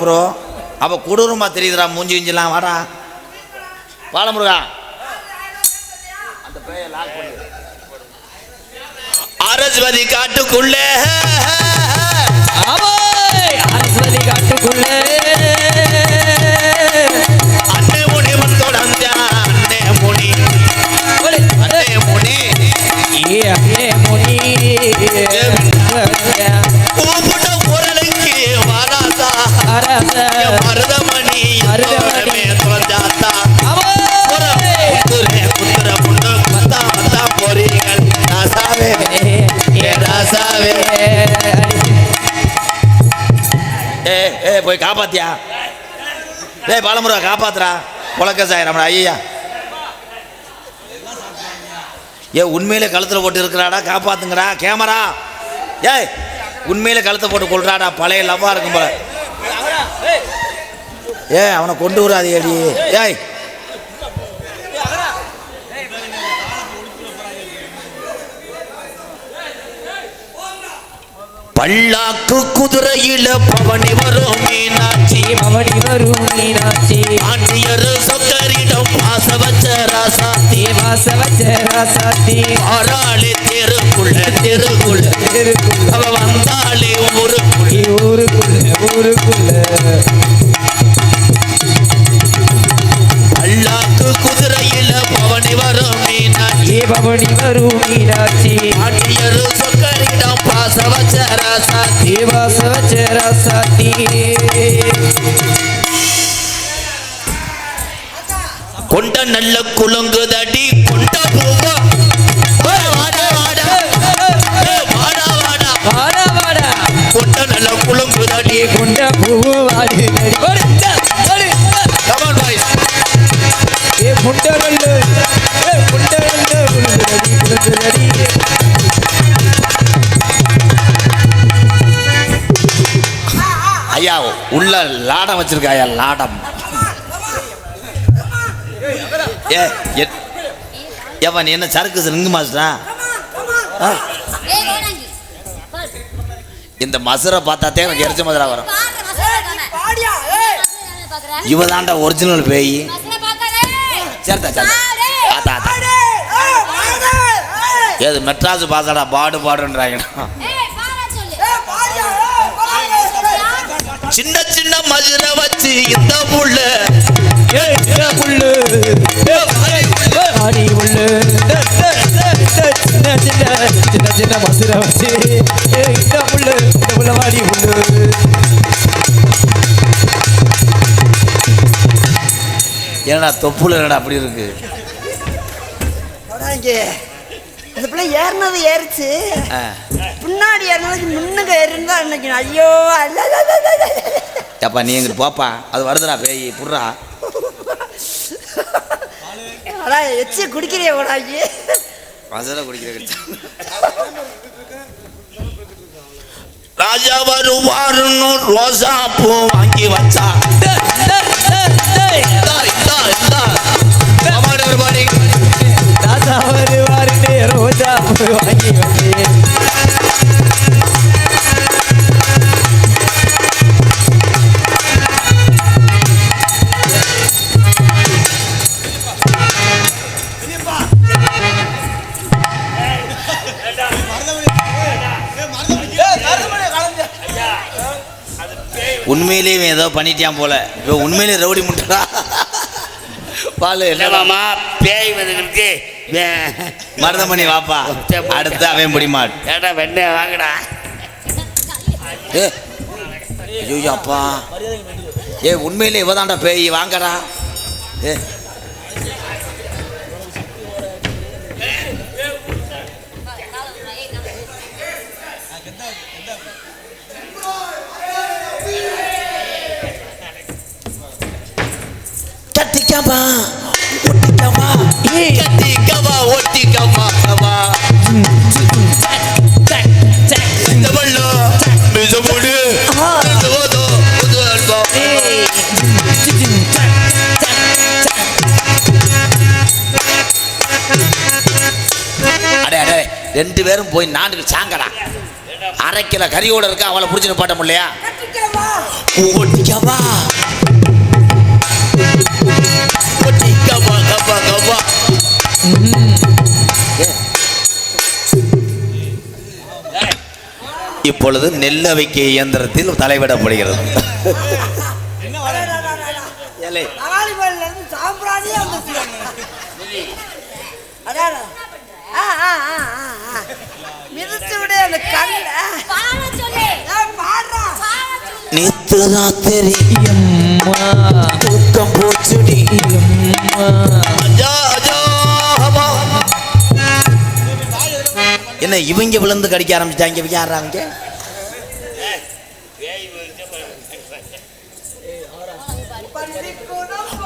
Bro அவ கொடூரமா தெரியுதுடா மூஞ்சி இஞ்சிலாம் வாடா. அந்த பேய லாக் பண்ணு அரஸ்வதி காட்டுக்குள்ளே. அரஸ்வதி காட்டுக்குள்ளே. அன்னை முனி வந்தோடந்த முனி. அன்னை முனி. ஏ முனி. கூப்பிட்ட ஏ ஏ போய் காப்பாத்தியா? ஏ பாலமுருகா காப்பாத்துறா புழக்க சாயிரம் ஐயா. ஏ உண்மையிலே கழுத்தில் போட்டு இருக்கிறாடா காப்பாத்துங்கடா. கேமரா. ஏய் உண்மையிலே கழுத்தை போட்டு கொள்றாடா பழைய லவ்வா இருக்கும் போல. ஏ அவனை கொண்டு வராது ஏடி ஏய் பல்லாக்கு குதிரையில பவனி வரும் மீனாட்சி. அவடி வரும் மீனாட்சி. ஆண்டியர் சொக்கரிடம் பாச வச்ச ராசாத்தி. தேவாச வச்ச ராசாத்தி. ஆறாளே தெருக்குள்ள தெருக்குள்ள. தெருக்குள்ள. அவ வந்தாலே ஊருக்குள்ள. ஊருக்குள்ள ஊருக்குள்ள. பல்லாக்கு குதிரையில பவனி வரும் மீனாட்சி. பவனி வரும் மீனாட்சி. ஆண்டியர் சொக்கரிடம் பாச வச்ச கொண்ட நல்ல குலுங்குதடி கொண்ட பூவா உள்ள லாடம் வச்சிருக்காயா லாடம். ஏ ஏப்பா நீ என்ன சரக்கு ரிங்கு மாஸ்டரா இந்த மசுரை பார்த்தாத்தே எனக்கு எரிச்ச மதுரா வரும். பாரு மசாலா தானே பாடியா ஏய் மசாலா பாக்குற இவ தாண்டா ஒரிஜினல் பேய் சரிதா ஆத்தா ஆத்தா ஏது மெட்ராஸ் பாசாடா பாடு பாடுன்றாங்கடா. சின்ன சின்ன மதுரை வச்சு இந்த புள்ள புல்லு. ஆடி புல்லு. சின்ன சின்ன சின்ன சின்ன மசுர வச்சு. ஏ இந்த புல்லு இந்த புள்ள வாடி புல்லு. என்னடா தொப்புல என்னடா அப்படி இருக்கு. இந்த பிள்ளை ஏறினது ஏறிச்சு. பின்னாடி ஏறினதுக்கு முன்னுங்க ஏறிருந்தா இன்னைக்கு ஐயோ. ஏப்பா நீ எங்கிட்டு போப்பா? அது வருதுடா பேய் புடுறா. அடா எச்சி குடிக்கிறிய கூடாது மதுரை குடிக்கிற ராஜா வருவாருன்னு ரோசா பூ வாங்கி வச்சா. ரோஜா வாங்கி வந்தேன் உண்மையிலேயே ஏதோ பண்ணிட்டான் போல. இப்போ உண்மையிலேயே ரவுடி முட்டா பாலு என்னவாமா பேய் பேய் வந்துருக்கு மருதமணி வாப்பா. அடுத்து அவன் முடிமாட். ஏடா வெண்ணெய் வாங்கடா. ஐயோ அப்பா. ஏ உண்மையிலே இவதான்டா பேய் வாங்கடா. ஏ. கட்டிக்கமா ரெண்டு பேரும் போய் நான்கு சாங்கடா. அரை கிலோ கறியோட இருக்க? அவளை பிடிச்சிட்டு பாட்ட முடியலையா? கட்டிக்கிற பாட சொல்லு பாடுறா பாட சொல்லு நேத்து ராத்திரி தூக்கம் போச்சுடி. என்ன இவங்க விழுந்து கடிக்க ஆரம்பிச்சிட்டாங்க இவங்க யாராங்க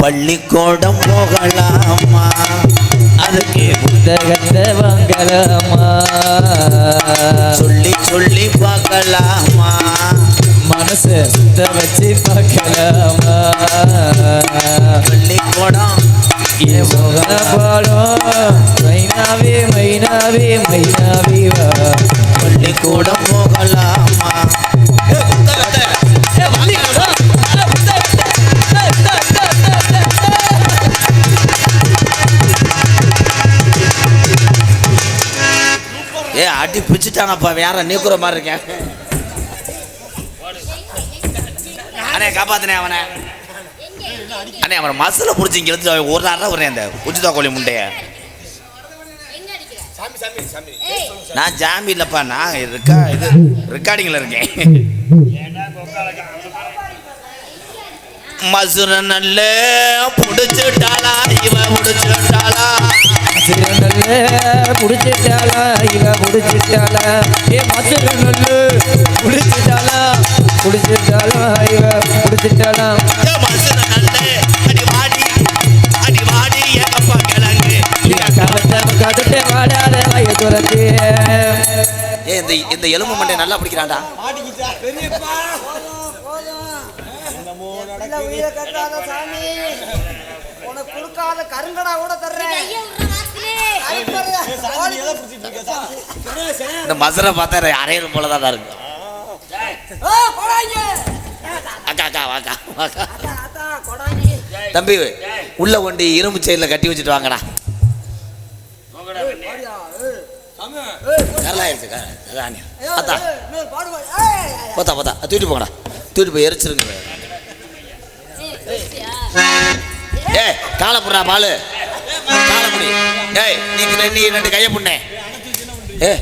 பள்ளிக்கூடம் போகலாமா? அதுக்கு புத்தகத்தை வாங்கலாமா? சொல்லி சொல்லி பார்க்கலாமா? மனசை சுத்த வச்சு பார்க்கலாமா? பள்ளிக்கூடம் ஏ போகலாம் மைனாவே மைனாவே மைனாவே வா பள்ளிக்கூடம் போகலாமா ஏ அடி பிச்சுட்டானப்பா வேற நீக்குற மாதிரி இருக்கேன். அண்ணே காப்பாத்தினே அவனை. அண்ணே அவனை மசில பிடிச்சி இங்க இருந்து ஒரு நாள் வரேன் அந்த உச்சிதா கோழி முண்டைய. எங்க அடிக்கிற? ஏய். நான் ஜாமி இல்லப்பா நான் இருக்கா இது ரெக்கார்டிங்ல இருக்கேன். மசுர நல்ல புடிச்சுட்டாளா இவ புடிச்சுட்டாளா. மசுர நல்ல புடிச்சிட்டாளா இவ புடிச்சிட்டாளா. ஏ மசுர நல்ல புடிச்சிட்டாளா. புடிச்சிட்டாளா இவ புடிச்சிட்டாளா ஏ மசுர நல்ல அடி வாடி அடி வாடி ஏகப்பா கிழங்கு. கவத்தை கதத்தை வாடாத வய துறக்கு ஏ இந்த இந்த எலும்பு மண்டை நல்லா பிடிக்கிறான்டா. உனக்கு கொடுக்காத கருங்கடா கூட தர்றேன். இந்த மசுரை பார்த்தா அரையல் போல தான் இருக்கு. தம்பி உள்ள கொண்டு இரும்பு செயலில் கட்டி வச்சுட்டு வாங்கடா. போத்தா போத்தா. தூக்கிட்டு போங்கடா. தூக்கிட்டு போய் எரிச்சிருங்க. ஏய் பேசியா ஏய் காலை புடுறா பாலு. காலை புடி. ஏய் நீங்க நீ ரெண்டு கையை புண்ணே ஏ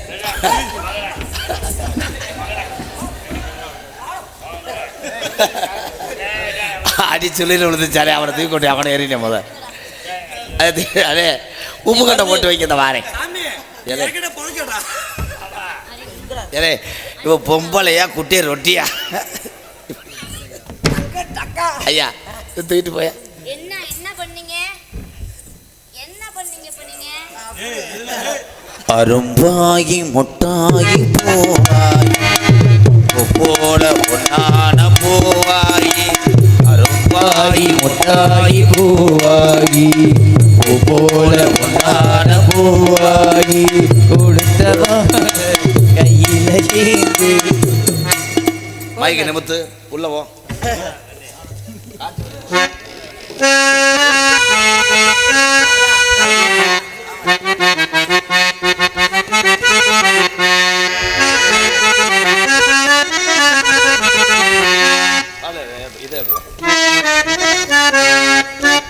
அடி சொல்லிட்டு விழுந்துச்சாலே அவனை தூக்கி கொண்டு அவனை ஏறிட்டேன் முத. அது அதே உப்பு கட்டை போட்டு வைக்க இந்த வாரேன் ஏலே இவ பொம்பளையா குட்டிய ரொட்டியா. ஐயா தூக்கிட்டு போயா. என்ன என்ன பண்ணீங்க? என்ன பண்ணீங்க பண்ணீங்க? அரும்பாகி முட்டாகி போவாய். போல போவாய் அரும்பாகி முட்டாகி பூவாகி பூ போல முன்னான பூவாகி கொடுத்தவா கையில் ஏந்து மைக்கு நிமித்து உள்ள போ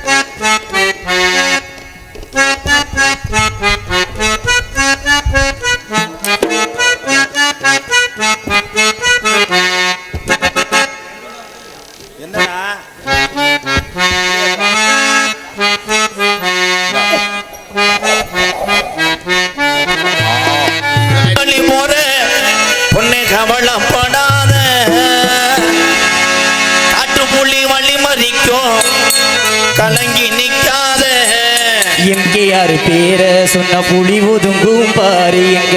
கலங்கி நிற்காத எம்கேஆர் பேர சொன்ன புலி ஒதுங்கும் பாரு எங்க.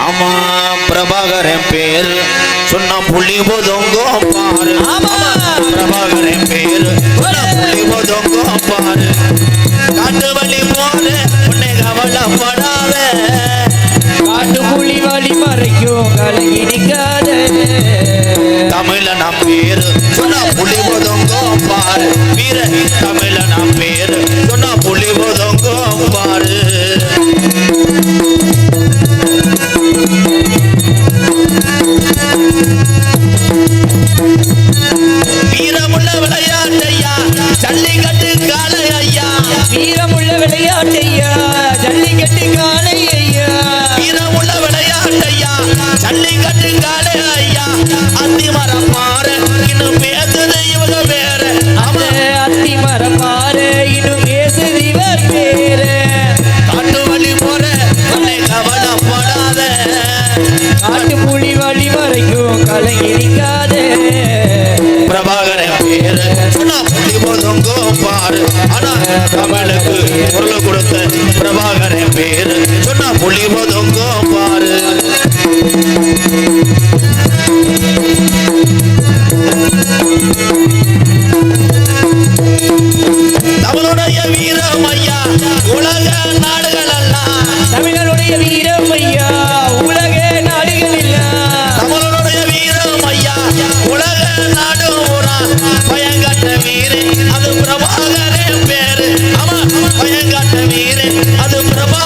ஆமா பிரபாகரன் பேர் சொன்ன புலி ஒதுங்கும் பாரு. பிரபாகரன் பேர் சொன்ன புலி ஒதுங்கும் பாரு. காட்டு வழி போல உன்னை கவலைப்படாத. காட்டு புலி வழி மறைக்கும் கலங்கி நிற்காத தமிழ நம்பேர் சொன்ன புலி ஒதுங்கும் hira, hira.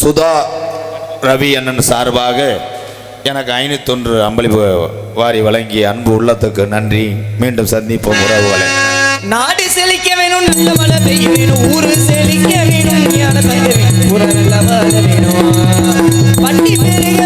சுதா ரவி அண்ணன் சார்பாக எனக்கு ஐநூத்தொன்று அம்பளிப்பு வாரி வழங்கிய அன்பு உள்ளத்துக்கு நன்றி. மீண்டும் சந்திப்போம் உறவுகளை. நாடு செழிக்க வேணும் நல்ல மழை பெய்ய வேணும் ஊரு செழிக்க வேணும் பட்டி பெருக